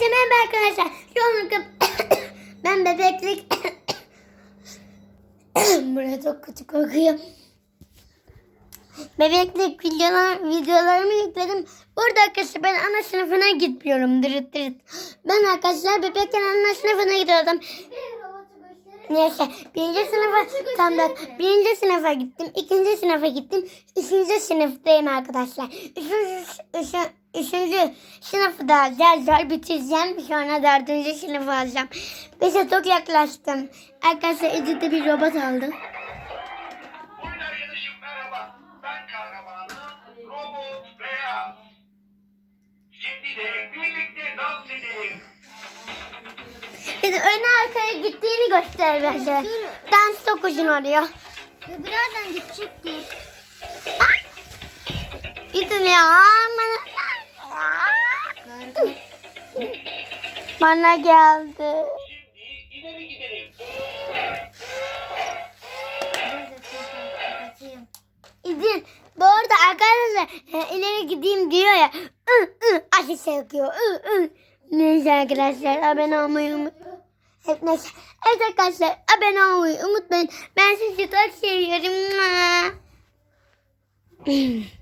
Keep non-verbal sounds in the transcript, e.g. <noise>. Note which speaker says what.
Speaker 1: Hepinize merhaba arkadaşlar. An <coughs> ben bebeklik <coughs> Buraya çok kötü kokuyor. Bebeklik videolar, videolarımı yükledim. Burada arkadaşlar ben ana sınıfına gitmiyorum. Dırıt dırıt. Ben arkadaşlar bebekken ana sınıfına gidiyordum. Neyse birinci sınıfa tam da birinci sınıfa gittim. ikinci sınıfa gittim. Üçüncü sınıftayım arkadaşlar. Üçüncü, üçü, üçüncü sınıfı da zar zar bitireceğim. Sonra dördüncü sınıfı alacağım. Beşe çok yaklaştım. Arkadaşlar Edith'te bir robot
Speaker 2: Beyaz. Şimdi
Speaker 1: öne arkaya gittiğini göster bence. Dans çok uzun oluyor.
Speaker 3: Birazdan gidecektir.
Speaker 1: Gidin ya. Bana geldi.
Speaker 2: Şimdi gidelim.
Speaker 1: İzin. Bu arada arkadaşlar e, ileri gideyim diyor ya. Ü, ü, ateş yakıyor. Ü, ü. Neyse arkadaşlar abone olmayı unutmayın. Evet, neyse. Evet arkadaşlar abone olmayı unutmayın. Ben sizi çok seviyorum. <clears throat>